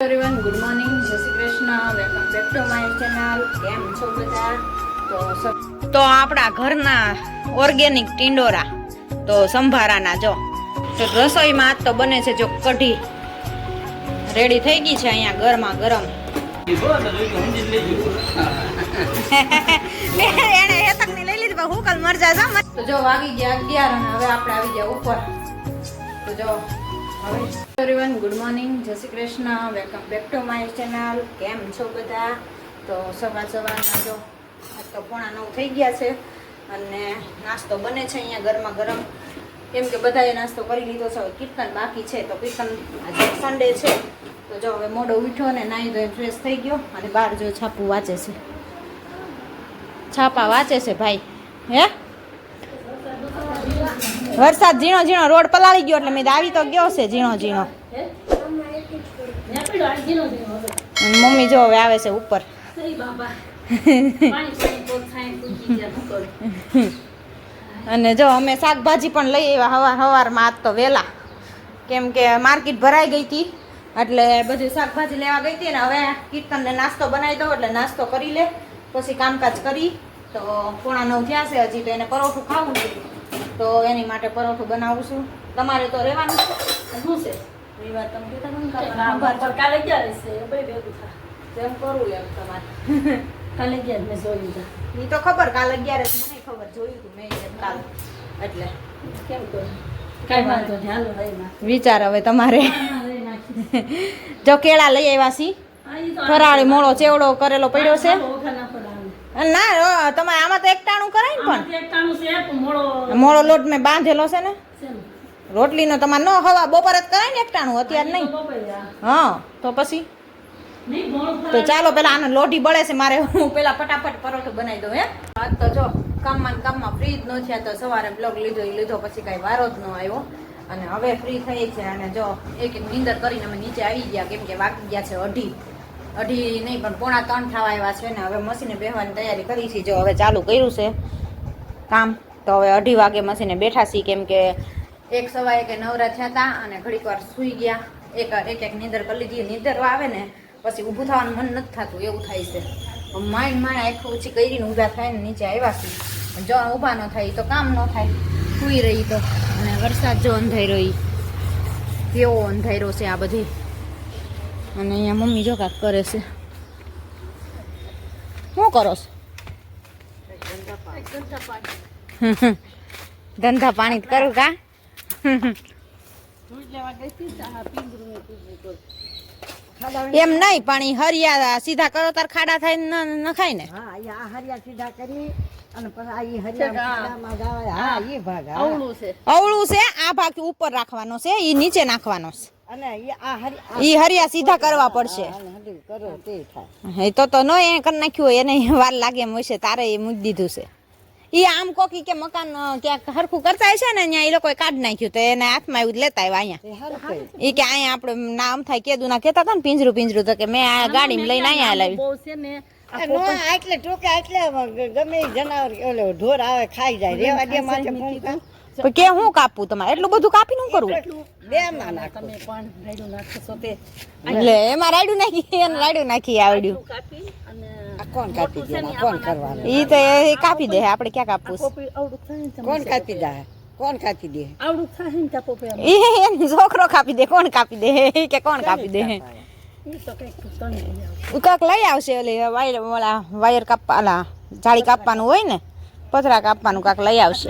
Everyone good morning Jai Shri Krishna. Welcome back to my channel કેમ છો બધા? તો તો આપણા ઘરના ઓર્ગેનિક ટિંડોરા તો સંભારાના જો. તો રસોઈમાં આજ તો બને છે જો કઢી. રેડી થઈ ગઈ છે અહીંયા ગરમા ગરમ. એને હેતકની લઈ લીધી પણ હું કાલ મરજા જા તો જો વાગી ગયા અગિયાર અને હવે આપણે આવી ગયા ઉપર. તો જો everyone good morning Jai Shri Krishna. Welcome back to my channel કેમ છો બધા? તો સવાર સવારના જો તો પોણા નવ થઈ ગયા છે અને નાસ્તો બને છે અહીંયા ગરમા ગરમ. કેમ કે બધાએ નાસ્તો કરી લીધો છે. હવે કીર્તન બાકી છે. તો કીર્તન આજે સન્ડે છે. તો જો હવે મોડો ઉઠ્યો અને નાહી ધોઈ ફ્રેશ થઈ ગયો અને બહાર જો છાપું વાંચે છે. છાપા વાંચે છે ભાઈ. હે? વરસાદ ઝીણો ઝીણો, રોડ પલાળી ગયો એટલે મેં આવી તો ગયો છે ઝીણો ઝીણો. મમ્મી જો હવે આવે છે ઉપર. અને જો અમે શાકભાજી પણ લઈ આવ્યા હવાર હવારમાં આજ તો વહેલા કેમ કે માર્કેટ ભરાઈ ગઈ હતી, એટલે બધું શાકભાજી લેવા ગઈ હતી ને હવે કીર્તનને નાસ્તો બનાવી દઉં એટલે નાસ્તો કરી લે, પછી કામકાજ કરી. તો પોણા નવ થયા છે હજી તો એને પરોઠું ખાવું છે. તો એની માટે પરોઠું બનાવું છું. તમારે તો રહેવાનું છે. શું છે? એ વાત તમે કીધા ને કે આપણે સંભાર જેમ કરવું એમ તમારે. એ તો ખબર કાલ અગિયાર મને ખબર. જોયું હતું મેં એમ કાલ. એટલે. વિચાર હવે તમારે. જો કેળા લઈ આવ્યા છી. ફરાળી મોળો ચેવડો કરેલો પડ્યો છે. ના તમારે આમાં તો એકટાણું કરાય ને પણ. મોળો લોટ મેં બાંધેલો છે ને. રોટલીનો તમારે ન હવા બપોરે જ કરાય ને એકટાણું અત્યારે નહીં. હા. તો પછી? તો ચાલો પેલા આને લોઢી બળે છે મારે હું પેલા ફટાફટ પરોઠો બનાવી દઉં હે? આજ તો જો કામમાં કામમાં ફ્રી જ ન થયા તો સવારે બ્લોગ લીધો એ લીધો પછી કાંઈ વારો જ ન આવ્યો. અને હવે ફ્રી થઈ છે અને જો એક એક નીંદર કરીને અમે નીચે આવી ગયા કેમ કે વાગી ગયા છે અઢી. અઢી નહીં, પણ પોણા ત્રણ થવા આવ્યા છે ને, હવે મશીને બેહવાની તૈયારી કરી છે. જો હવે ચાલુ કર્યું છે કામ, તો હવે અઢી વાગે મશીને બેઠા છીએ કેમ કે એક સવા કે નવરા થયા હતા અને ઘડીક વાર સૂઈ ગયા. એક એક એક નીંદર કરી લીધી. નીંદર આવે ને, પછી ઊભું થવાનું મન નથી થતું, એવું થાય છે. માઇન્ડ માઇન્ડ આખું ઓછી કરીને ઊભા થાય ને નીચે આવ્યા છે. જો ઊભા ન થાય, તો કામ ન થાય. સૂઈ રહી તો. અને વરસાદ જો અંધાઈ રહી કેવો અંધાર્યો છે આ બધી. અને અહીંયા મમ્મી જો કાંક કરે છે. શું કરો છો? ધંધા પાણી કરું કા? એમ નહીં પાણી હરિયા સીધા કરો તાર ખાડા થાય ને ન ન ખાય ને? હા આ હરિયા સીધા કરી. અવળું છે આ ભાગ ઉપર રાખવાનો છે એ નીચે નાખવાનો છે. ઈ આ હરી આ ઈ હરિયા સીધા કરવા પડશે. હાલે હરી કરો તે તો તો ન એ કરી નાખ્યું હોય એને વાર લાગે એમ હશે તારે એ મૂકી દીધું છે. ઈ આમ કોકી કે મકાન ક્યાંક હરખું કરતા હશે ને અહીંયા એ લોકોએ કાઢી નાખ્યું તો એને હાથમાં એવું લેતા આવ્યા અહીંયા. ઈ કે અહીંયા આપણે નામ થાય કેદું ના કેતા હતા ને પિંજરું પિંજરું તો કે મેં આ ગાડી લઈને અહીંયા લાવી એટલે નો આટલે ટૂંકા આટલે ગમે જનાવર ઓલો ઢોર આવે ખાઈ જાય રેવા દે માથે કે હું કાપું તમારે? એટલું બધું કાપી નું કરવું બે માં નાખો. એટલે એમાં રાયડું નાખી એને રાયડું નાખી આવડ્યું. આ કોણ કાપી દે કોણ કરવાનું? ઈ તો એ કાપી દે આપણે ક્યાં કાપવું કોણ કાપી દે? કોણ કાપી દે? ઈ એનો છોકરો કાપી દે કોણ કાપી દે? કે કોણ કાપી દે? ઈ કાંક લઈ આવશે ઓલી વાયર વાયર કાપવા જાળી કાપવાનું હોય ને? પથરા કાપવાનું કાંક લઈ આવશે.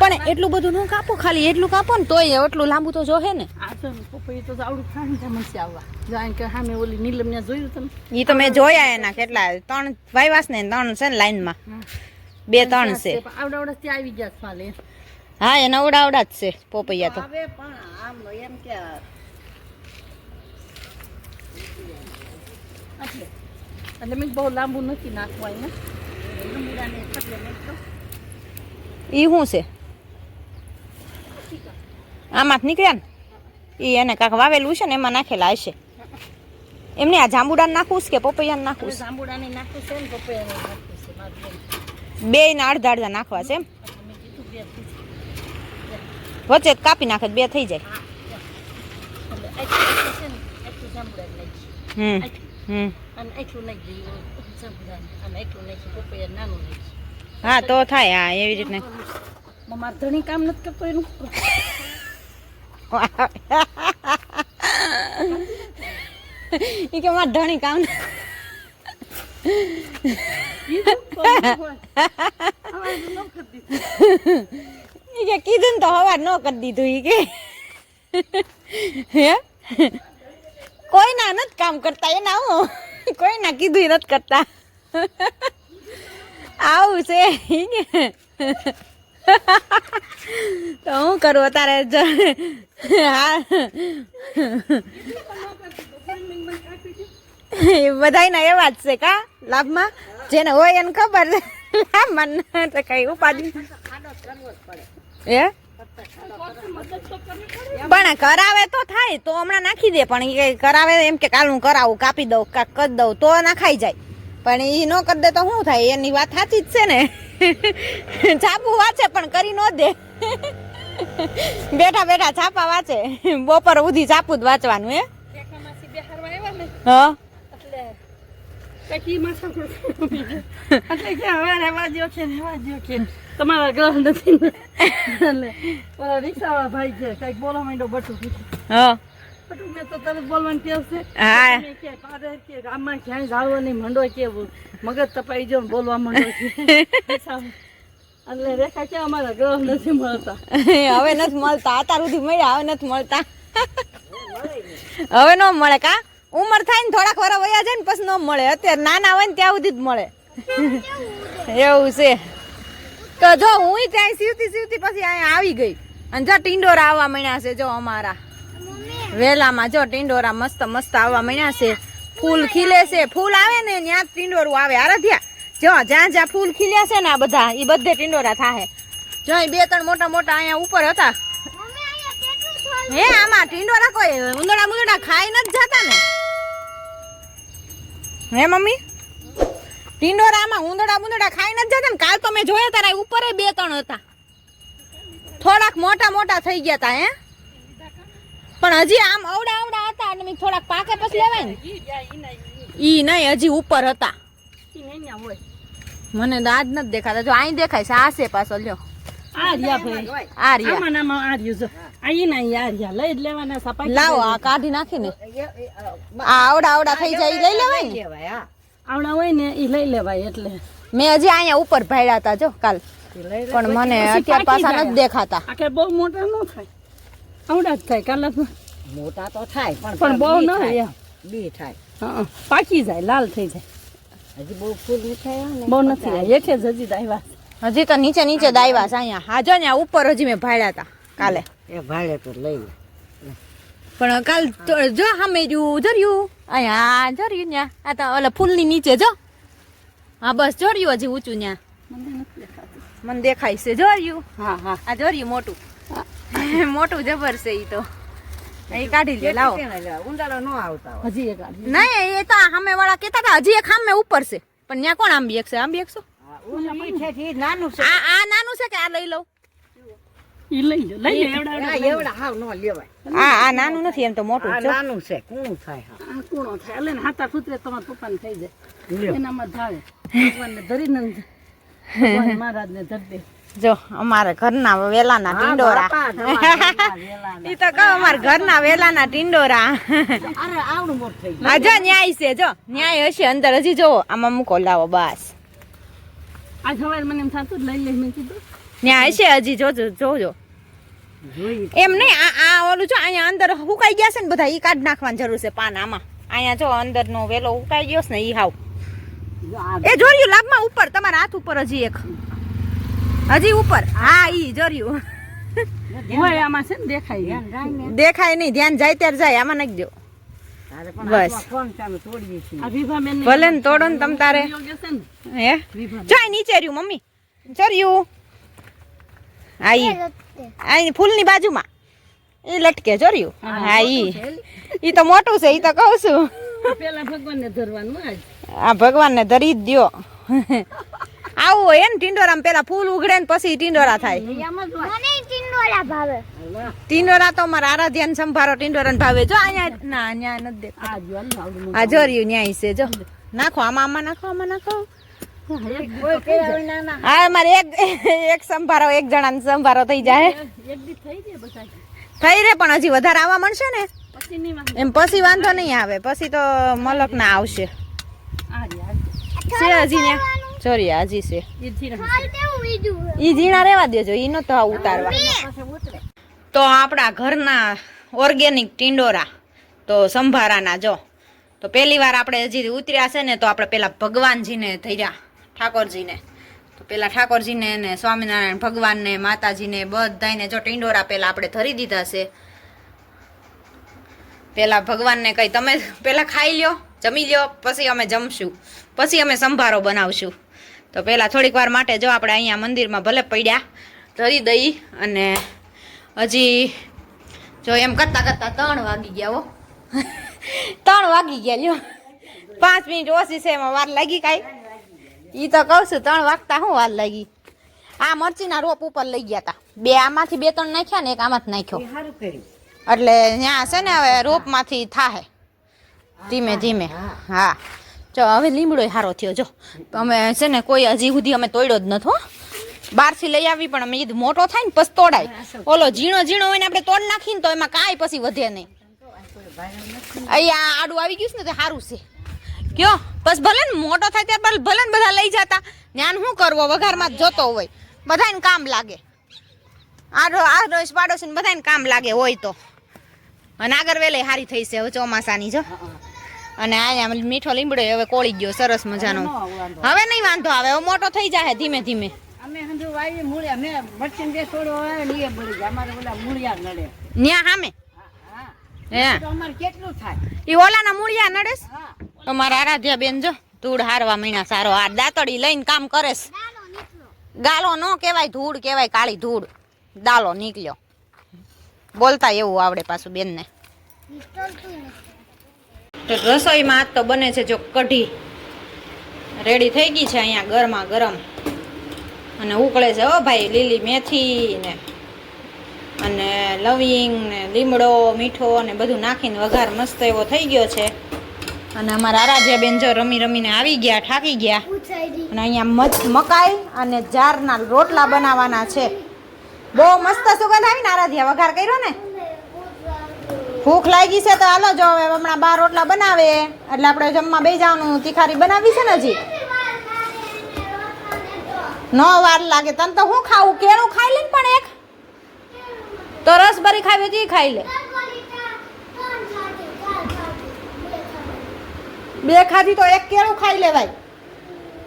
પણ એટલું બધું ન કાપો ખાલી એટલું કાપો ને તોય એટલું લાંબુ તો જોહે ને. ઈ તો મેં જોયા એના કેટલા ત્રણ વાયવાસ ને ત્રણ છે ને લાઈનમાં. બે ત્રણ છે. હા એ નવડાવડા જ છે પોપૈયા તો. એટલે મેં બહુ લાંબુ નથી નાખવાય અહીંયા ઈ શું છે? આમાં નીકળ્યા ને? એ એને કાંક વાવેલું છે ને એમાં નાખેલા હશે. એમને આ જાંબુડાને નાખવું કે પપૈયાને નાખવું જાંબુડાને નાખવું છે ને પપૈયાને નાખવું. બે ને અડધા અડધા નાખવા છે એમ? વચ્ચે કાપી નાખે બે થઈ જાય. જાંબુડા હમ હમ. પપૈયા હા તો થાય હા એવી રીતના. મારા ધણી કામ નથી કરતો એનું. એ કે મારા ધણી કામ ઈ કે કીધું ને તો હવાર ન કરી દીધું ઈ કે. હે? કોઈ ના નથી કામ કરતા એના હું. કોઈ ના કીધું નથી કરતા. આવું છે તો હું કરું અત્યારે હા. એ એવા જ છે કા લાભમાં? જેને હોય એને ખબર લાભમાં ન તો કઈ ઉપાધિ. એ પણ કરાવે તો થાય, તો હમણાં નાખી દે. પણ એ કરાવે એમ કે કાલ હું કરાવું, કાપી દઉં, કાક કરી દઉં, તો નાખાઈ જાય. પણ એ ન કરી દે તો શું થાય? એની વાત સાચી જ છે ને. છાપું વાંચે પણ કરી ન દે. બેઠા બેઠા છાપા વાંચે. બપોર ઉધી છાપું જ વાંચવાનું હે? તમારા ગ્રહ નથી રિક્ષાવાળા ભાઈ છે કંઈક બોલો માંડ્યો બટુ હા. મેં તો તરત બોલવાનું ટેવ છે? હા. કે પાદર કે ગામમાં ક્યાંય જાળવો નહીં મંડો કે મગજ તપાઈ જો બોલવા માંડો છે. એટલે રેખા કે અમારા ગ્રહ નથી મળતા. હવે નથી મળતા અત્યાર સુધી મળ્યા હવે નથી મળતા. હવે ન મળે કા? ઉંમર થાય ને થોડાક વાર વયા જાય ને પછી ન મળે. અત્યારે નાના હોય ને ત્યાં સુધી જ મળે. એવું છે. તો જો હું ત્યાં સીવતી સીવતી પછી અહીંયા આવી ગઈ. અને જો ટીંડોરા આવવા માંડ્યા છે જો અમારા. વેલામાં જો ટીંડોરા મસ્ત મસ્ત આવવા મળ્યા છે. ફૂલ ખીલે છે. ફૂલ આવે ને ત્યાં ટીંડોરું આવે. આરાધ્યા. જો, જ્યાં જ્યાં ફૂલ ખીલ્યા છે ને આ બધા એ બધે ટીંડોરા થાય જો બે ત્રણ મોટા મોટા અહીંયા ઉપર હતા. હે, આમાં ટીંડોરા કોઈ ઉંદડા મુંદડા ખાઈ નથી જતા ને? હે, મમ્મી? ટીંડોરા આમાં ઉંદડા મુંદડા ખાઈ નથી જતા ને? કાલ તો મેં જોયા તારા ઉપર બે ત્રણ હતા. થોડાક મોટા મોટા થઈ ગયા હતા હે? પણ હજી આમ અવડા અવડા હતા અને મેં થોડાક પાકે પછી લેવાય ને. ઈ નહીં હજી ઉપર હતા. મને તો આજ નથી દેખાતા. જો અહીં દેખાય છે આસે પાછો લ્યો. લાવો આ કાઢી નાખીને. આ આવડા આવડા થઈ જાય લઈ લેવાય આવડા હોય ને એ લઈ લેવાય એટલે. મેં હજી અહીંયા ઉપર ભાડ્યા હતા જો કાલ. પણ મને અત્યારે પાછા નથી દેખાતા. બહુ મોટા ન થાય. આવડા જ થાય કાલે મોટા તો થાય પણ પણ બહુ ન થાય. બી થાય. હા પાકી જાય લાલ થઈ જાય. હજી બહુ ફૂલ આવે બહુ નથી હેઠે જ હજી દાયવા હજી તો નીચે નીચે દાયવા છે અહીંયા હા જો ને ઉપર હજી મેં ભાડ્યા હતા કાલે. એ ભાડે તો લઈ લે. પણ કાલ તો જો સામે રહ્યું જર્યું અહીંયા જર્યું ત્યાં આ તો ઓલા ફૂલની નીચે જો. હા બસ જોર્યું હજી ઊંચું ત્યાં મને મને દેખાય છે જોર્યું. હા હા. આ જોર્યું મોટું. મોટું જબર છે ઈ તો. એ કાઢી લ્યો લાવો. ને ઉંડાળો ન આવતા હજી એક નહીં એ તો સામે વાળા કહેતા હતા હજી એક સામે ઉપર છે. પણ ત્યાં કોણ આંબી એકશે આંબી એકશો હા, નાનું છે. આ આ નાનું છે કે આ લઈ લઉં? ઈ લઈ લો લઈ લો એવડા આ એવડા એવડા હાવ ન લેવાય. આ આ નાનું નથી એમ તો મોટું નાનું છે કુણું થાય આ કૂણો થાય. એટલે હાથા કૂતરે તમારા પપ્પાને થઈ જાય. એનામાં ધાવે. ભગવાનને ધરીને જ. મહારાજને ધરી દે. જો અમારા ઘરના વેલાના ટીંડોરા. ઈ તો કહો અમારા ઘરના વેલાના ટીંડોરા. આ જો ન્યાય છે જો. ન્યાય હશે અંદર. હજી જોવો આમાં મૂકો લાવો બસ. આ સવારે મને એમ થતું લઈ લઈ મેં કીધું. ન્યાય હશે હજી. જોજો. જોજો એમ નહીં આ આ ઓલું જો અહીંયા અંદર હુકાઈ ગયા છે ને બધા ઈ કાઢ નાખવાની જરૂર છે પાન આમાં. અહીંયા જો અંદરનો વેલો હુકાઈ ગયો છે ને ઈ હાવ. એ જોયું લાભમાં ઉપર તમારા હાથ ઉપર હજી એક. હજી ઉપર. હા ઈ જોર્યું. હોય આમાં છે ને દેખાય દેખાય નહીં ધ્યાન જાય ત્યારે જાય આમાં નાખી દો બસ. ભલે ને તોડો ને તમ તારે. હે? જાય નીચે રહ્યું મમ્મી. ચર્યું. હા ઈ. હા ઈ ફૂલની બાજુમાં. એ લટકે ચોર્યું. હા ઈ. ઈ તો મોટું છે ઈ તો કહું છું. પેલા ભગવાનને ધરવાનું આજ. આ ભગવાનને ધરી જ દ્યો. આવું હોય એમ ટીંડોરામાં પેલા ફૂલ ઉઘડે ને પછી ટીંડોરા થાય. મને ભાવે. ટીંડોરા તો અમારા આરાધ્યાન સંભારો ટીંડોરા ભાવે. જો અહીંયા ના અહીંયા નથી દેખાતું. આ જો ને ન્યાય છે જો. નાખો આમાં આમાં નાખો આમાં નાખો. ના. હા મારે એક એક સંભારો એક જણાનો સંભારો થઈ જાય થઈ જાય રે પણ હજી વધારે આવવા મળશે ને. એમ પછી વાંધો નહીં આવે. પછી તો મલક ના આવશે. હજી ને સોરી હજી છે. ઈ ઝીણા રહેવા દેજો ઈ નો તો ઉતારવા. તો આપણા ઘરના ઓર્ગેનિક ટીંડોરા તો સંભારાના જો. તો પહેલી વાર આપણે હજી ઉતર્યા છે ને તો આપણે પેલા ભગવાનજીને ધર્યા ઠાકોરજીને. તો પેલા ઠાકોરજીને ને સ્વામિનારાયણ ભગવાનને માતાજીને બધાને જો ટીંડોરા પેલા આપણે ધરી દીધા છે. પેલા ભગવાનને કઈ તમે પેલા ખાઈ લ્યો જમી લ્યો પછી અમે જમશું. પછી અમે સંભારો બનાવશું. તો પહેલાં થોડીક વાર માટે જો આપણે અહીંયા મંદિરમાં ભલે પડ્યા ધરી દઈ અને હજી જો એમ કરતાં કરતાં ત્રણ વાગી ગયા હો. ત્રણ વાગી ગયા લ્યો. પાંચ મિનિટ ઓછી છે એમાં વાર લાગી કાંઈ. એ તો કહું છું ત્રણ વાગતા શું વાર લાગી? આ મરચીના રોપ ઉપર લઈ ગયા હતા બે આમાંથી બે ત્રણ નાખ્યા ને એક આમાંથી નાખ્યો. એટલે ત્યાં છે ને હવે રોપમાંથી થાહે. ધીમે ધીમે. હા. જો, હવે લીમડો સારો થયો, જો. અમે છે ને કોઈ હજી સુધી અમે તોડ્યો જ નથી હો. બહારથી લઈ આવી, પણ અમે કીધું મોટો થાય ને, પછી તોડાય. ઓલો ઝીણો ઝીણો હોય ને, આપણે તોડ નાખીને તો એમાં કાંઈ પછી વધે નહીં. અહીંયા આડું આવી ગયું છે ને, તો સારું છે. કયો? બસ ભલે ને મોટો થાય ત્યારે ભલે ને બધા લઈ જતા. જ્ઞાન શું કરવો? વઘારમાં જોતો હોય. બધાને કામ લાગે. આડો આડોશ પાડોશી બધાને કામ લાગે, હોય તો. અને આગળ વેલે હારી થઈ છે ચોમાસાની, જો. અને આ મીઠો લીમડો હવે કોળી ગયો સરસ મજાનો. હવે નહીં વાંધો આવે હવે મોટો થઈ જાય ધીમે ધીમે. અમે હંધુ વાવી મૂળ્યા મેં મરચીને બે છોડો આવે ને એ બળી ગયા. અમારે ઓલા મૂળિયા નડે. ન્યા સામે હે અમારે કેટલું થાય? ઈ ઓલાના મૂળિયા નડેસ તમારા આરાધ્યા બેન જો ધૂળ હારવા મહિના સારો આ દાતડી લઈને કામ કરેસ ગાલો નો કહેવાય ધૂળ કહેવાય કાળી ધૂળ. દાલો નીકળ્યો. બોલતા એવું આવડે પાછું બેનને. તો રસોઈમાં આજ તો બને છે જો કઢી. રેડી થઈ ગઈ છે અહીંયા ગરમા ગરમ. અને ઉકળે છે, ઓ ભાઈ, લીલી મેથી ને અને લવિંગ ને લીમડો, મીઠો ને બધું નાખીને વઘાર મસ્ત એવો થઈ ગયો છે. અને અમારા આરાધ્યા બેન જો રમી રમીને આવી ગયા, થાકી ગયા. અને અહીંયા મકાઈ અને જારના રોટલા બનાવવાના છે. બહુ મસ્ત સુગંધ આવી ને આરાધ્યા, વઘાર કર્યો ને? ભૂખ લાગી છે તો હાલો જો હવે હમણાં બાર રોટલા બનાવે. એટલે આપણે જમવા બે જવાનું. તીખારી બનાવી છે ને હજી? નો વાર લાગે. તને તો હું ખાવું કેળું ખાઈ લે પણ એક? તો રસબરી ખાવી હોય ખાઈ લે. બે ખાધી તો એક કેળું ખાઈ લેવાય.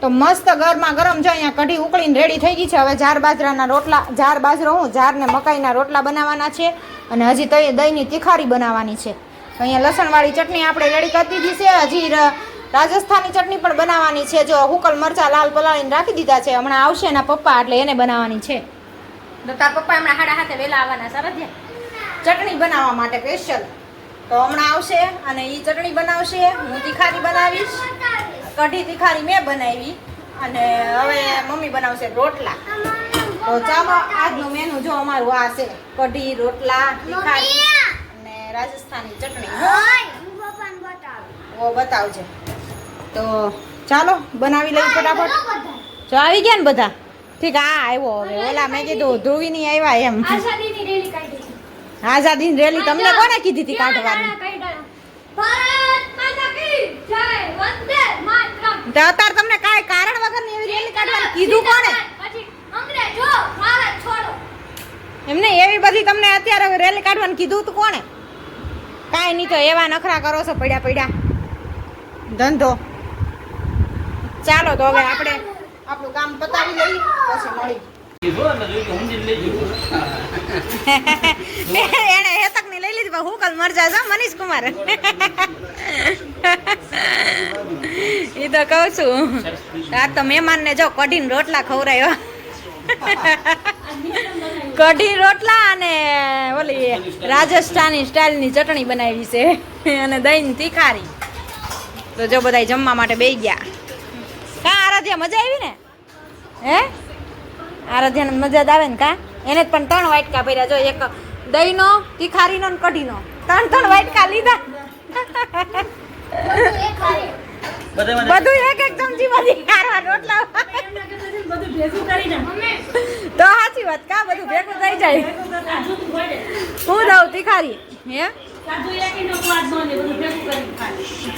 તો મસ્ત ગરમા ગરમ જો અહીંયા કઢી ઉકળીને રેડી થઈ ગઈ છે. હવે જાર બાજરાના રોટલા, જાર બાજરો હું જારને મકાઈના રોટલા બનાવવાના છે અને હજી તો દહીંની તિખારી બનાવવાની છે. તો અહીંયા લસણવાળી ચટણી આપણે રેડી કરી દીધી છે. હજી રાજસ્થાની ચટણી પણ બનાવવાની છે. જો હુકલ મરચા લાલ પલાળીને રાખી દીધા છે. હમણાં આવશે એના પપ્પા એટલે એને બનાવવાની છે. તો તાર પપ્પા હમણાં હાડા હાથે વહેલા આવવાના સરસ ચટણી બનાવવા માટે સ્પેશિયલ તો હમણાં આવશે અને એ ચટણી બનાવશે. હું તીખારી બનાવીશ. કઢી તીખારી મેં બનાવી. અને હવે મમ્મી બનાવશે રોટલા. તો ચાલો, આજનું મેનુ જો અમારું આ છે. કઢી, રોટલા, તીખારી અને રાજસ્થાની ચટણી. ઓ, બતાવજે. તો ચાલો, બનાવી લઈ ફટાફટ. જો આવી ગયા ને બધા? ઠીક હા આવ્યો હવે. ઓલા મેં કીધું ધ્રુવીની આવ્યા એમ. આઝાદીની રેલી તમને કોને કીધી હતી કાઢવાની? તો અત્યારે તમને કાંઈ કારણ વગરની એવી રેલી કાઢવાનું કીધું કોને એમને એવી બધી તમને અત્યારે રેલી કાઢવાનું કીધું તું કોણે? કાંઈ નહીં તો એવા નખરા કરો છો પડ્યા પડ્યા ધંધો. ચાલો તો હવે આપણે આપણું કામ પતાવી લઈએ પછી મળી. એને હેતકની લઈ લીધી હું કલ મરજા છો મનીષ કુમાર. એ તો કહું છું. આ તો મહેમાન ને જો કઢીને રોટલા ખવડાવ્યા કઢી રોટલા અને ઓલી રાજસ્થાની સ્ટાઇલની ચટણી બનાવી છે. અને દહીં તીખારી. તો જો બધા જમવા માટે બેસી ગયા. કા આરાધ્યા, મજા આવી ને? હે? આરાધ્યાને મજા જ આવે ને કા? એને પણ ત્રણ વાટકા ભર્યા. જો એક દહીંનો તીખારીનો ને કઢીનો. ત્રણ ત્રણ વાટકા લીધા. બધું એક એક ચમચી બધી રોટલા તો સાચી વાત કા? બધું ભેગું થઈ જાય. હું દઉં તીખારી હે?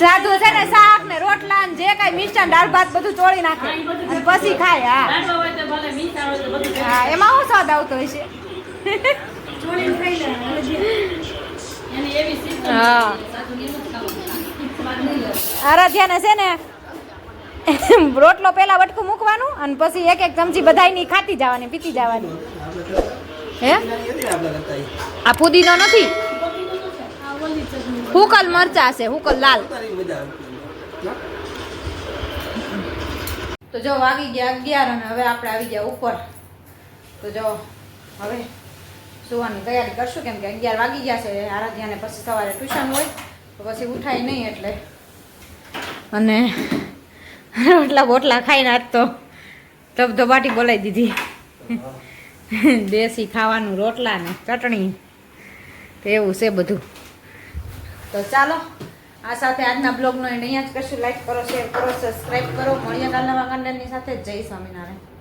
સાદું છે ને શાક ને રોટલા ને જે કાંઈ મિષ્ટાન દાળ ભાત બધું ચોળી નાખે. પછી ખાય હા. હા એમાં હું સ્વાદ આવતો હશે? હા. આરાધ્યાને છે ને રોટલો પેલા વટકું મૂકવાનું અને પછી એક એક ચમચી બધાયની ખાતી જવાની પીતી જવાની. હે? આ પુદીનો નથી? હુકલ મરચા છે હુકલ લાલ. તો જો વાગી ગયા અગિયાર અને હવે આપણે આવી ગયા ઉપર. તો જો હવે સુવાની તૈયારી કરશું કેમ કે અગિયાર વાગી ગયા છે, આરાધ્યાને પછી સવારે ટ્યુશન હોય, તો પછી ઉઠાય નહીં એટલે. અને રોટલા બોટલા ખાઈને આજ તો ધબધબાટી બોલાવી દીધી. દેશી ખાવાનું રોટલા ને ચટણી. એવું છે બધું. તો ચાલો આ સાથે આજના બ્લોગનો એન્ડ. અહીંયા જ કરશું લાઈક કરો શેર કરો સબસ્ક્રાઈબ કરો. મળીએ કાલના વાગંડરની સાથે. જય સ્વામિનારાયણ.